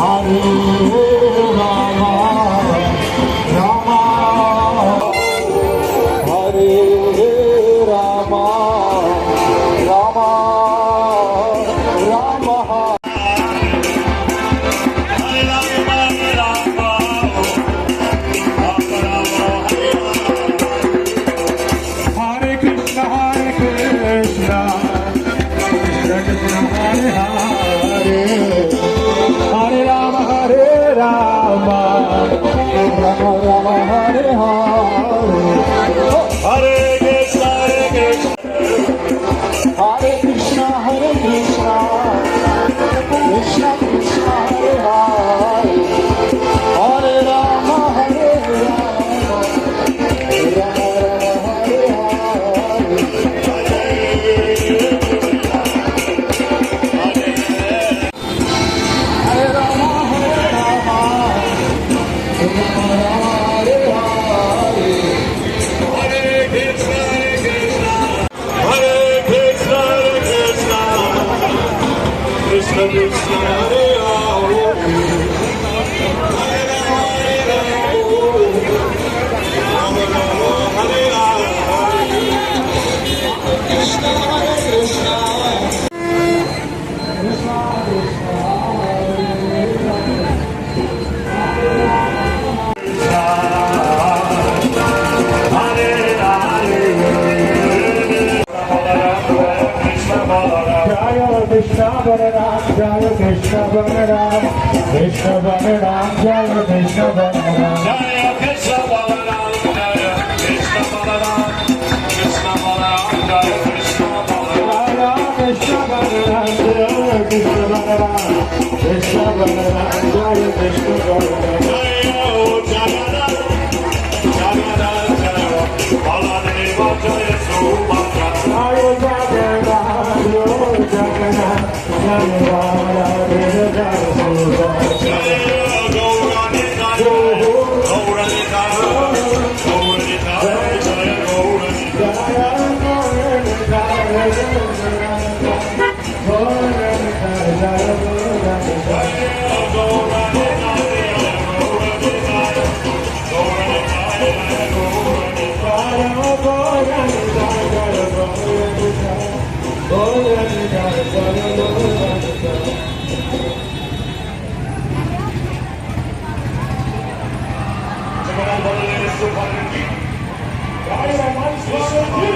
Allah'ım Vrindavan Ram জয় বৃন্দাবন রাম বৃন্দাবন রাম জয় বৃন্দাবন রাম জয় বৃন্দাবন রাম জয় বৃন্দাবন রাম বৃন্দাবন রাম জয় বৃন্দাবন রাম জয় বৃন্দাবন রাম বৃন্দাবন রাম জয় Vrindavan Ram Senhor. Yes.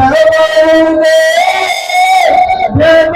Jai Baladev Jai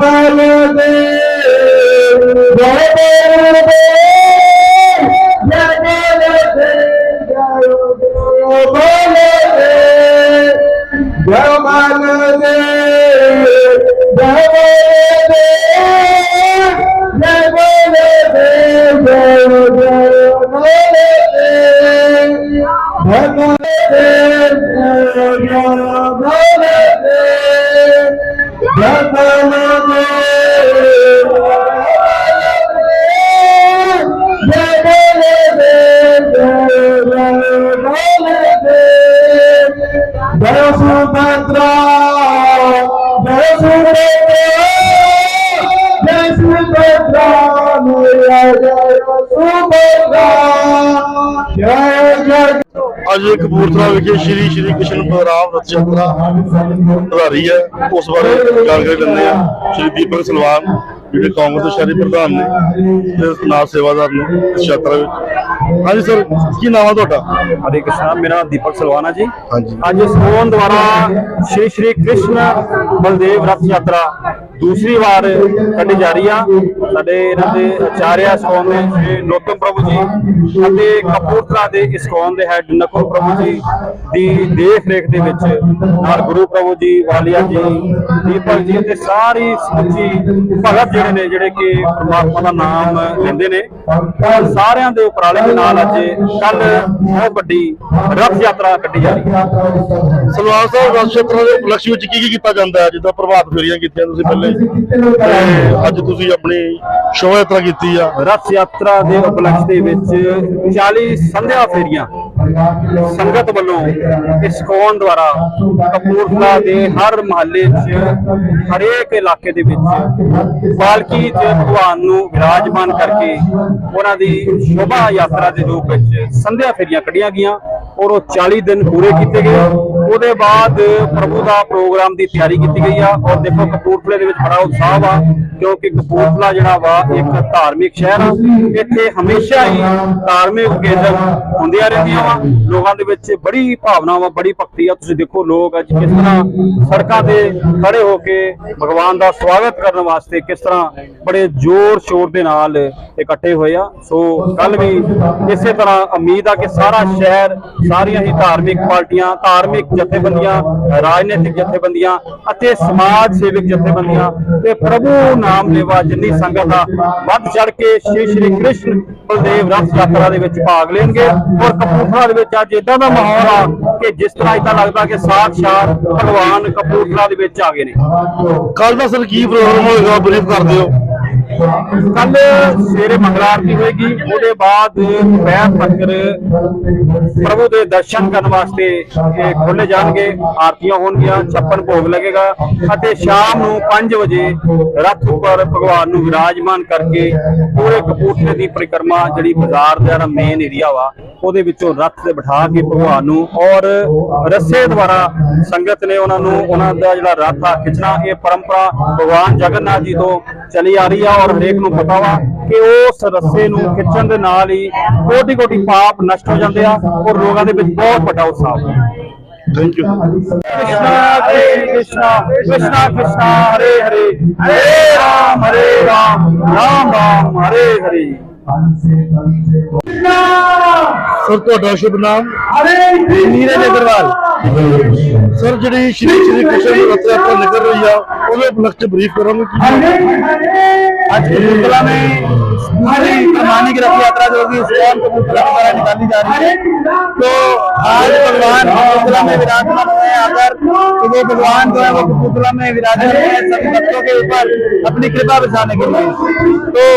Baladev Deus o patrão, Deus o ਅੱਜ ਕਪੂਰਥਲਾ ਵਿਖੇ ਸ਼੍ਰੀ ਸ਼੍ਰੀ ਕ੍ਰਿਸ਼ਨ ਰਥ ਯਾਤਰਾ ਵਧਾਰੀ ਹੈ। ਉਸ ਬਾਰੇ ਜਾਣਕਾਰੀ ਲੈਂਦੇ ਆ ਸ਼੍ਰੀ ਦੀਪਕ ਸਲਵਾਨ ਜਿਹੜੇ ਕਾਂਗਰਸ ਦੇ ਸ਼ਹਿਰੀ ਪ੍ਰਧਾਨ ਨੇ ਤੇ ਨਾਲ ਸੇਵਾਦਾਰ ਨੇ ਯਾਤਰਾ ਵਿੱਚ। ਹਾਂਜੀ ਸਰ ਕੀ ਨਾਮ ਹੈ ਤੁਹਾਡਾ? ਹਰੇ ਕ੍ਰਿਸ਼ਨ ਮੇਰਾ ਨਾਮ ਦੀਪਕ ਸਲਵਾਨਾ ਜੀ। ਹਾਂਜੀ। ਅੱਜ ਸੋਨ ਦੁਆਰਾ ਸ਼੍ਰੀ ਸ਼੍ਰੀ ਕ੍ਰਿਸ਼ਨ ਬਲਦੇਵ ਰਥ ਯਾਤਰਾ ਦੂਸਰੀ ਵਾਰ ਕੱਢੀ ਜਾ ਰਹੀ ਆ ਸਾਡੇ ਇਹਨਾਂ ਦੇ ਆਚਾਰਿਆ ਸੋਨ ਨੇ ਸ਼੍ਰੀ ਨੋਤਮ ਪ੍ਰਭੂ ਜੀ ਅਤੇ ਕਪੂਰਥਲਾ ਦੇ ਇਸਕੌਨ ਦੇ ਹੈਡ ਨਕੁਲ ਪ੍ਰਭੂ ਜੀ ਦੀ ਦੇਖ ਰੇਖ ਦੇ ਵਿੱਚ ਨਾਲ ਗੁਰੂ ਪ੍ਰਭੂ ਜੀ, ਵਾਲੀਆ ਜੀ, ਦੀਪਕ ਜੀ ਤੇ ਸਾਰੀ ਸਮੁੱਚੀ ਭਗਤ ਜਿਹੜੇ ਨੇ, ਜਿਹੜੇ ਕਿ ਪਰਮਾਤਮਾ ਦਾ ਨਾਮ ਲੈਂਦੇ ਨੇ, ਉਹ ਸਾਰਿਆਂ ਦੇ ਉਪਰਾਲੇ ਦੇ ਨਾਲ ਅੱਜ ਕੱਲ ਬਹੁਤ ਵੱਡੀ ਰਥ ਯਾਤਰਾ ਕੱਢੀ ਜਾ ਰਹੀ ਹੈ। ਸਲਵਾਨ ਸਾਹਿਬ, ਰਥ ਯਾਤਰਾ ਦੇ ਉਪਲਕਸ਼ ਵਿੱਚ ਕੀ ਕੀ ਕੀਤਾ ਜਾਂਦਾ ਹੈ? ਜਿੱਦਾਂ ਪ੍ਰਭਾਤ ਫੇਰੀਆਂ ਕੀਤੀਆਂ ਤੁਸੀਂ ਪਹਿਲੇ। ਤੇ ਅੱਜ ਤੁਸੀਂ ਆਪਣੀ ਸ਼ੋਭਾ ਯਾਤਰਾ ਕੀਤੀ ਆ। ਰਥ ਯਾਤਰਾ ਦੇ ਉਪਲਕਸ਼ ਦੇ ਵਿੱਚ 40 ਸੰਧਿਆ ਫੇਰੀਆਂ ਸੰਗਤ ਵੱਲੋਂ ਇਸਕੌਨ ਦੁਆਰਾ ਕਪੂਰਥਲਾ ਦੇ ਹਰ ਮਹੱਲੇ 'ਚ ਹਰੇਕ ਇਲਾਕੇ ਦੇ ਵਿੱਚ ਪਾਲਕੀ 'ਚ ਭਗਵਾਨ ਨੂੰ ਵਿਰਾਜਮਾਨ ਕਰਕੇ ਉਹਨਾਂ ਦੀ ਸ਼ੋਭਾ ਯਾਤਰਾ ਦੇ ਰੂਪ ਵਿੱਚ ਸੰਧਿਆ ਫੇਰੀਆਂ ਕੱਢੀਆਂ ਗਈਆਂ ਔਰ ਉਹ 40 ਦਿਨ ਪੂਰੇ ਕੀਤੇ ਗਏ। ਉਹਦੇ ਬਾਅਦ ਪ੍ਰਭੂ ਦਾ ਪ੍ਰੋਗਰਾਮ ਦੀ ਤਿਆਰੀ ਕੀਤੀ ਗਈ ਆ ਔਰ ਦੇਖੋ ਕਪੂਰਥਲੇ ਦੇ ਵਿੱਚ ਬੜਾ ਉਤਸ਼ਾਹ ਆ ਕਿਉਂਕਿ ਕਪੂਰਥਲਾ ਜਿਹੜਾ ਵਾ ਇੱਕ ਧਾਰਮਿਕ ਸ਼ਹਿਰ ਆ। ਇੱਥੇ ਹਮੇਸ਼ਾ ਹੀ ਧਾਰਮਿਕ ਓਕੇਜ਼ਨ ਹੁੰਦੀਆਂ ਰਹਿੰਦੀਆਂ ਵਾ। ਲੋਕਾਂ ਦੇ ਵਿੱਚ ਬੜੀ ਭਾਵਨਾ ਵਾ, ਬੜੀ ਭਗਤੀ ਆ। ਤੁਸੀਂ ਦੇਖੋ ਲੋਕ ਅੱਜ ਕਿਸ ਤਰ੍ਹਾਂ ਸੜਕਾਂ ਤੇ ਖੜੇ ਹੋ ਕੇ ਭਗਵਾਨ ਦਾ ਸਵਾਗਤ ਕਰਨ ਵਾਸਤੇ ਕਿਸ ਤਰ੍ਹਾਂ ਬੜੇ ਜ਼ੋਰ ਸ਼ੋਰ ਦੇ ਨਾਲ ਇਕੱਠੇ ਹੋਏ ਆ। ਸੋ ਕੱਲ ਵੀ ਇਸੇ ਤਰ੍ਹਾਂ ਉਮੀਦ ਆ ਕਿ ਸਾਰਾ ਸ਼ਹਿਰ, ਸਾਰੀਆਂ ਹੀ ਧਾਰਮਿਕ ਪਾਰਟੀਆਂ, ਧਾਰਮਿਕ ਜਥੇਬੰਦੀਆਂ, ਰਾਜਨੀਤਿਕ ਜਥੇਬੰਦੀਆਂ ਅਤੇ ਸਮਾਜ ਸੇਵਕ ਜਥੇਬੰਦੀਆਂ ਤੇ ਪ੍ਰਭੂ ਨਾਮ ਲੇਵਾ ਜਿੰਨੀ ਸੰਗਤ ਆ, ਵੱਧ ਚੜ ਕੇ ਸ਼੍ਰੀ ਸ਼੍ਰੀ ਕ੍ਰਿਸ਼ਨ ਬਲਦੇਵ ਰਥ ਯਾਤਰਾ ਦੇ ਵਿੱਚ ਭਾਗ ਲੈਣਗੇ ਔਰ ਕਪੂਰਥਲਾ ਦੇ ਵਿੱਚ ਅੱਜ ਇਦਾਂ ਦਾ ਮਾਹੌਲ ਆ ਕਿ ਜਿਸ ਤਰ੍ਹਾਂ ਇਦਾਂ ਲੱਗਦਾ ਕਿ ਸਾਖਸ਼ਾਤ ਭਗਵਾਨ ਕਪੂਰਥਲਾ ਦੇ ਵਿੱਚ ਆ ਗਏ ਨੇ। ਕੱਲ ਦਾ ਸਰ ਕੀ ਪ੍ਰੋਗਰਾਮ ਹੋਏਗਾ? ਬਰੀਫ ਕਰ ਦਿਓ। ਕੱਲ ਸਵੇਰੇ ਮੰਗਲਾ ਆਰਤੀ ਹੋਏਗੀ, ਉਹਦੇ ਬਾਅਦ ਦੁਪਹਿਰ ਤੱਕ ਪ੍ਰਭੂ ਦੇ ਦਰਸ਼ਨ ਕਰਨ ਵਾਸਤੇ ਇਹ ਖੋਲੇ ਜਾਣਗੇ, ਆਰਤੀਆਂ ਹੋਣਗੀਆਂ ਛੱਪਨ ਭੋਗ ਲੱਗੇਗਾ ਅਤੇ ਸ਼ਾਮ ਨੂੰ 5 ਵਜੇ ਰੱਥ ਉੱਪਰ ਭਗਵਾਨ ਨੂੰ ਵਿਰਾਜਮਾਨ ਕਰਕੇ ਪੂਰੇ ਕਪੂਰਥਲੇ ਦੀ ਪਰਿਕਰਮਾ, ਜਿਹੜੀ ਬਾਜ਼ਾਰ ਦਾ ਜਿਹੜਾ ਮੇਨ ਏਰੀਆ ਵਾ, ਉਹਦੇ ਵਿੱਚੋਂ ਰੱਥ ਤੇ ਬਿਠਾ ਕੇ ਭਗਵਾਨ ਨੂੰ ਔਰ ਰੱਸੇ ਦੁਆਰਾ ਸੰਗਤ ਨੇ ਉਹਨਾਂ ਨੂੰ ਉਹਨਾਂ ਦਾ ਜਿਹੜਾ ਰੱਥ ਆ ਖਿੱਚਣਾ, ਇਹ ਪਰੰਪਰਾ ਭਗਵਾਨ ਜਗਨਨਾਥ ਜੀ ਤੋਂ ਚਲੀ ਆ ਰਹੀ ਆ ਔਰ ਹਰੇਕ ਨੂੰ ਪਤਾ ਵਾ ਕਿ ਉਸ ਰਸੇ ਨੂੰ ਖਿੱਚਣ ਦੇ ਨਾਲ ਹੀ ਕੋਟੀ ਕੋਟੀ ਪਾਪ ਨਸ਼ਟ ਹੋ ਜਾਂਦੇ ਆ ਔਰ ਲੋਕਾਂ ਦੇ ਵਿੱਚ ਬਹੁਤ ਵੱਡਾ ਉਤਸ਼ਾਹ ਹੈ ਥੈਂਕ ਯੂ ਕ੍ਰਿਸ਼ਨਾ ਕ੍ਰਿਸ਼ਨਾ ਕ੍ਰਿਸ਼ਨਾ ਕ੍ਰਿਸ਼ਨਾ ਹਰੇ ਹਰੇ ਹਰੇ ਰਾਮ ਹਰੇ ਰਾਮ ਰਾਮ ਰਾਮ ਹਰੇ ਹਰੇ। ਸਰ ਤੁਹਾਡਾ ਸ਼ੁਭ ਨਾਮ? ਨੀਰਜ ਅਗਰਵਾਲ। ਸਰ ਜਿਹੜੀ ਸ਼੍ਰੀ ਸ਼੍ਰੀ ਕ੍ਰਿਸ਼ਨ ਰਥ ਯਾਤਰਾ ਨਿਕਲ ਰਹੀ ਆ ਉਹਦੇ ਉਪਲਕਸ਼ ਚ ਬਰੀਫ ਕਰੋਗੇ ਕੀ आज कपूरथला में दूसरी प्रमाणिक रथ यात्रा जो होगी इस्कॉन कपूरथला के द्वारा निकाली जा रही है तो आज भगवान कपूरथला में विराजमान हुए हैं आकर तो वो भगवान जो है वो कपूरथला में विराजमान हुए हैं सभी भक्तों के ऊपर अपनी कृपा बरसाने के लिए तो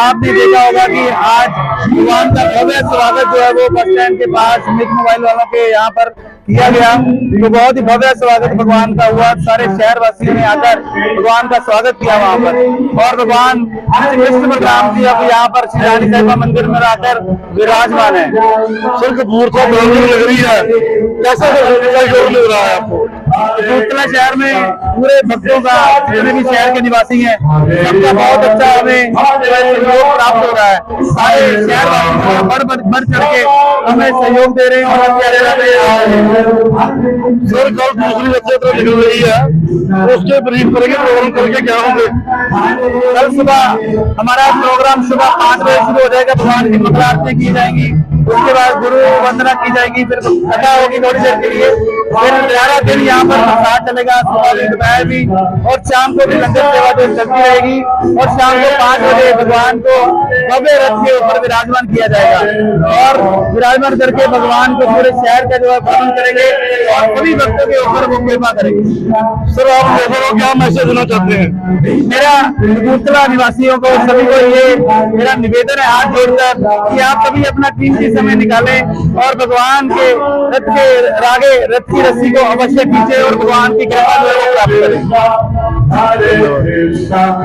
आपने देखा होगा कि आज भगवान का भव्य स्वागत जो है वो बस स्टैंड के पास मित मोबाइल वालों के यहाँ पर किया गया। तो बहुत ही भव्य स्वागत भगवान का हुआ। सारे शहर वासियों ने आकर भगवान का स्वागत किया वहाँ पर। और भगवान श्री कृष्ण बलराम जी अब यहाँ पर श्री रानी साहिबा मंदिर में आकर विराजमान है। सिर्फ़ मूर्खों लग रही है। कैसा कैसा लग रहा है आपको? कपूरथला शहर में पूरे भक्तों का, जितने भी शहर के निवासी हैं, सबका बहुत अच्छा हमें सहयोग प्राप्त हो रहा है। सारे शहर बढ़ बढ़ चढ़ के हमें सहयोग दे रहे हैं और सर कल दूसरी रथ निकल रही है। उसके ब्रीफ करेंगे प्रोग्राम करके क्या होंगे? कल सुबह हमारा प्रोग्राम सुबह पाँच बजे शुरू हो जाएगा, भगवान की मंगल आरती की जाएगी। उसके बाद गुरु वंदना की जाएगी, फिर कथा होगी थोड़ी देर के लिए। फिर ग्यारह दिन यहाँ पर प्रसाद चलेगा सुबह भी दोपहर भी, और शाम को भी लंगर सेवा जो चलती रहेगी, और शाम को पाँच बजे भगवान को भव्य रथ के ऊपर विराजमान किया जाएगा। और विराजमान करके भगवान को पूरे शहर का जो है भ्रमण करेंगे, और सभी भक्तों के ऊपर वो कृपा करेंगे। सर, आप लोगों को क्या मैसेज देना चाहते हैं? मेरा कपूरथला निवासियों को, सभी को ये मेरा निवेदन है हाथ जोड़कर कि आप सभी अपना कीमती समय निकालें, और भगवान के रथ के रागे, रथ की रस्सी को अवश्य खींचे और भगवान की कृपा जो है वो प्राप्त करें Hare Krishna